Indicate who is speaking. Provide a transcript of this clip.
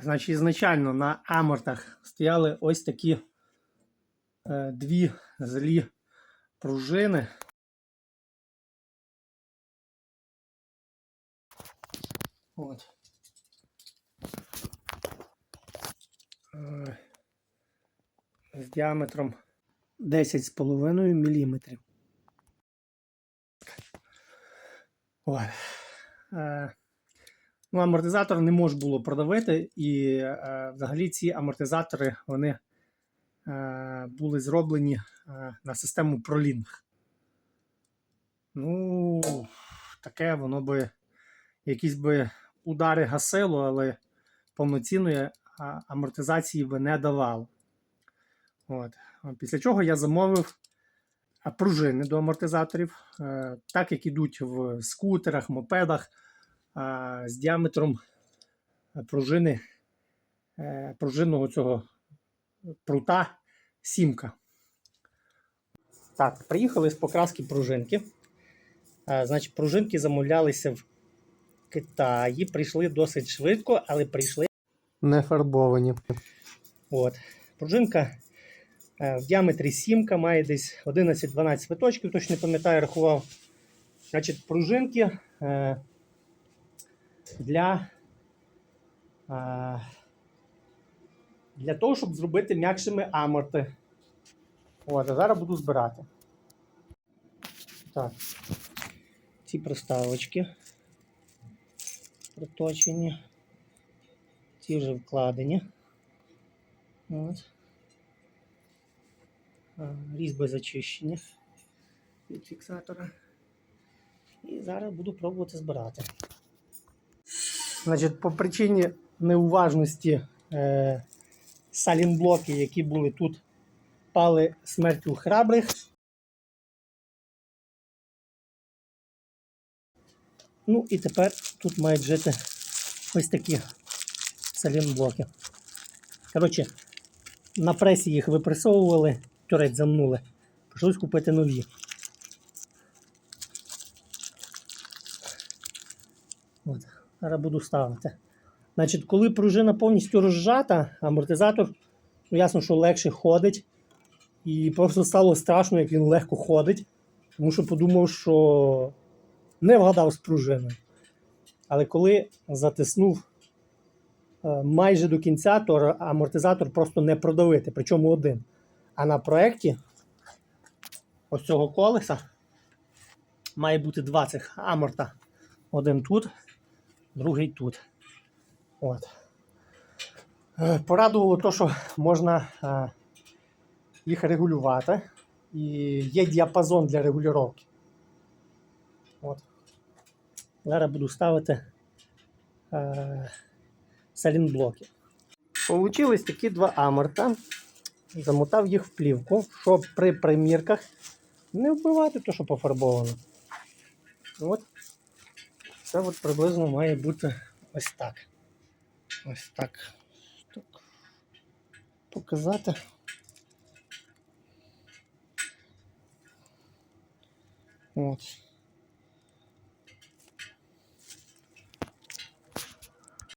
Speaker 1: Значить, ізначально на амортах стояли ось такі е, дві злі пружини. От. Е, з діаметром 10,5 мм. Ой. Е, ну, амортизатор не можна було продавити, і е, взагалі ці амортизатори вони е, були зроблені е, на систему ProLink. Ну, таке воно би якісь би удари гасило, але повноцінної амортизації би не давало. От. Після чого я замовив пружини до амортизаторів, е, так як ідуть в скутерах, мопедах з діаметром е, пружини, е, пружинного цього прута сімка. Так, приїхали з покраски пружинки. Значить, пружинки замовлялися в Китаї. Прийшли досить швидко, але прийшли
Speaker 2: Не фарбовані.
Speaker 1: От. Пружинка е, в діаметрі сімка, має десь 11-12 виточків, точно не пам'ятаю, рахував. Значить, пружинки для, е, для того, щоб зробити м'якшими аморти. От, а зараз буду збирати. Так. Ці проставочки проточені. Ці вже вкладені. От. Різьби зачищені від фіксатора. І зараз буду пробувати збирати. Значить, по причині неуважності е, салінблоки, які були тут, пали смертю храбрих. Ну і тепер тут мають жити ось такі салінблоки. Коротше, на пресі їх випресовували, тюрець замнули. Прийшлось купити нові. От, зараз буду ставити. Значить, коли пружина повністю розжата, амортизатор, ну, ясно, що легше ходить. І просто стало страшно, як він легко ходить. Тому що подумав, що не вгадав з пружиною. Але коли затиснув е, майже до кінця, то амортизатор просто не продавити, причому один. А на проєкті ось цього колеса має бути два цих аморта. Один тут, другий тут. От. Е, Порадувало те, що можна е, їх регулювати. І є діапазон для регулювання. От. Зараз буду ставити е, салінблоки. Получились такі два аморта. Замотав їх в плівку, щоб при примірках не вбивати те, що пофарбовано. От. Це от приблизно має бути ось так. Ось так. так. Показати. От.